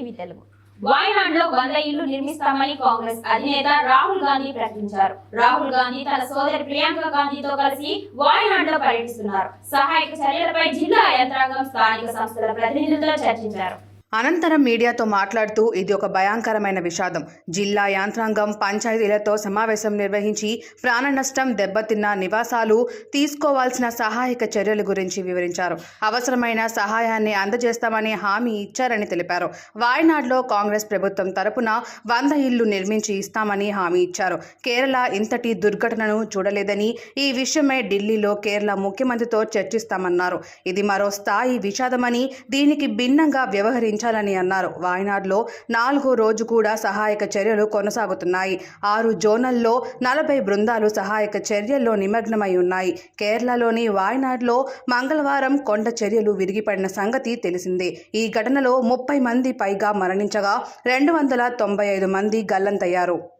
ETV Telugu వాయనాడులో వంద ఇళ్ళు నిర్మిస్తామని కాంగ్రెస్ అధినేత రాహుల్ గాంధీ ప్రకటించారు. రాహుల్ గాంధీ తన సోదరి ప్రియాంక గాంధీతో కలిసి వాయనాడులో పర్యటిస్తున్నారు. సహాయక చర్యలపై జిల్లా యంత్రాంగం స్థానిక సంస్థల ప్రతినిధులతో చర్చించారు. అనంతరం మీడియాతో మాట్లాడుతూ ఇది ఒక భయంకరమైన విషాదం. జిల్లా యాంత్రాంగం పంచాయతీలతో సమావేశం నిర్వహించి ప్రాణ నష్టం దెబ్బతిన్న నివాసాలు తీసుకోవాల్సిన సహాయక చర్యల గురించి వివరించారు. అవసరమైన సహాయాన్ని అందజేస్తామని హామీ ఇచ్చారని తెలిపారు. వాయనాడ్లో కాంగ్రెస్ ప్రభుత్వం తరపున వంద ఇళ్ళు నిర్మించి ఇస్తామని హామీ ఇచ్చారు. కేరళ ఇంతటి దుర్ఘటనను చూడలేదని ఈ విషయమై ఢిల్లీలో కేరళ ముఖ్యమంత్రితో చర్చిస్తామన్నారు. ఇది మరో స్థాయి విషాదమని దీనికి భిన్నంగా వ్యవహరించాలని అన్నారు. వాయనాడ్లో నాలుగో రోజు కూడా సహాయక చర్యలు కొనసాగుతున్నాయి. ఆరు జోనల్లో నలభై బృందాలు సహాయక చర్యల్లో నిమగ్నమై ఉన్నాయి. కేరళలోని వాయనాడ్లో మంగళవారం కొండ చర్యలు విరిగిపడిన సంగతి తెలిసిందే. ఈ ఘటనలో ముప్పై మంది పైగా మరణించగా రెండు వందల తొంభై ఐదు మంది గల్లంతయ్యారు.